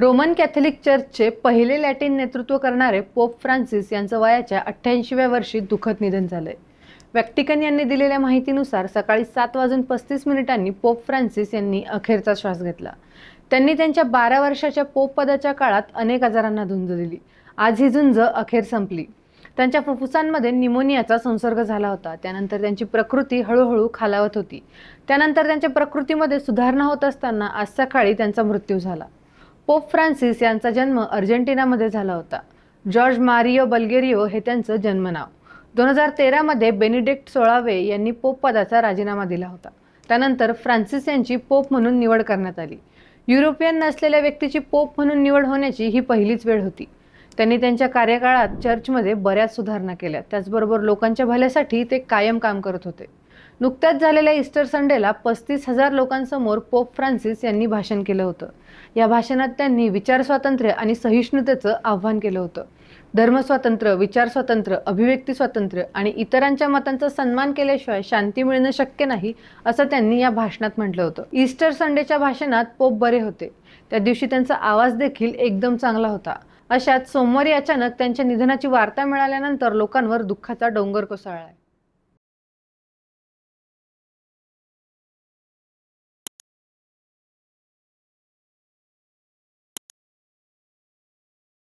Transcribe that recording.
Roman Catholic चर्चचे पहिले Latin नेतृत्व करणारे पोप फ्रान्सिस यांचं वयाच्या अठ्ठ्याऐंशीव्या वर्षी दुःखद निधन झालंय. वॅक्टिकन यांनी दिलेल्या माहितीनुसार सकाळी सात वाजून पस्तीस मिनिटांनी पोप फ्रान्सिस यांनी अखेरचा श्वास घेतला. त्यांनी त्यांच्या बारा वर्षाच्या पोप पदाच्या काळात अनेक आजारांना झुंज दिली. आज ही झुंज अखेर संपली. त्यांच्या फुफ्फुसांमध्ये निमोनियाचा संसर्ग झाला होता. त्यानंतर त्यांची प्रकृती हळूहळू खालावत होती. त्यानंतर त्यांच्या प्रकृतीमध्ये सुधारणा होत असताना आज सकाळी त्यांचा मृत्यू झाला. पोप फ्रान्सिस यांचा जन्म अर्जेंटिनामध्ये झाला होता. जॉर्ज मारियो बल्गेरियो हे त्यांचं जन्मनाव. दोन हजार तेरामध्ये बेनिडिक्ट सोळावे यांनी पोप पदाचा राजीनामा दिला होता. त्यानंतर फ्रान्सिस यांची पोप म्हणून निवड करण्यात आली. युरोपियन नसलेल्या व्यक्तीची पोप म्हणून निवड होण्याची ही पहिलीच वेळ होती. त्यांनी त्यांच्या कार्यकाळात चर्चमध्ये बऱ्याच सुधारणा केल्या. त्याचबरोबर लोकांच्या भल्यासाठी ते कायम काम करत होते. नुकत्याच झालेल्या इस्टर संडेला पस्तीस हजार लोकांसमोर पोप फ्रान्सिस यांनी भाषण केलं होतं. या भाषणात त्यांनी विचार स्वातंत्र्य आणि सहिष्णुतेचं आव्हान केलं होतं. धर्मस्वातंत्र्य विचार स्वातंत्र्य अभिव्यक्ती स्वातंत्र्य आणि इतरांच्या मतांचा सन्मान केल्याशिवाय शांती मिळणं शक्य नाही असं त्यांनी या भाषणात म्हटलं होतं. ईस्टर संडेच्या भाषणात पोप बरे होते. त्या दिवशी त्यांचा आवाज देखील एकदम चांगला होता. अशात सोमवारी अचानक त्यांच्या निधनाची वार्ता मिळाल्यानंतर लोकांवर दुःखाचा डोंगर कोसळला.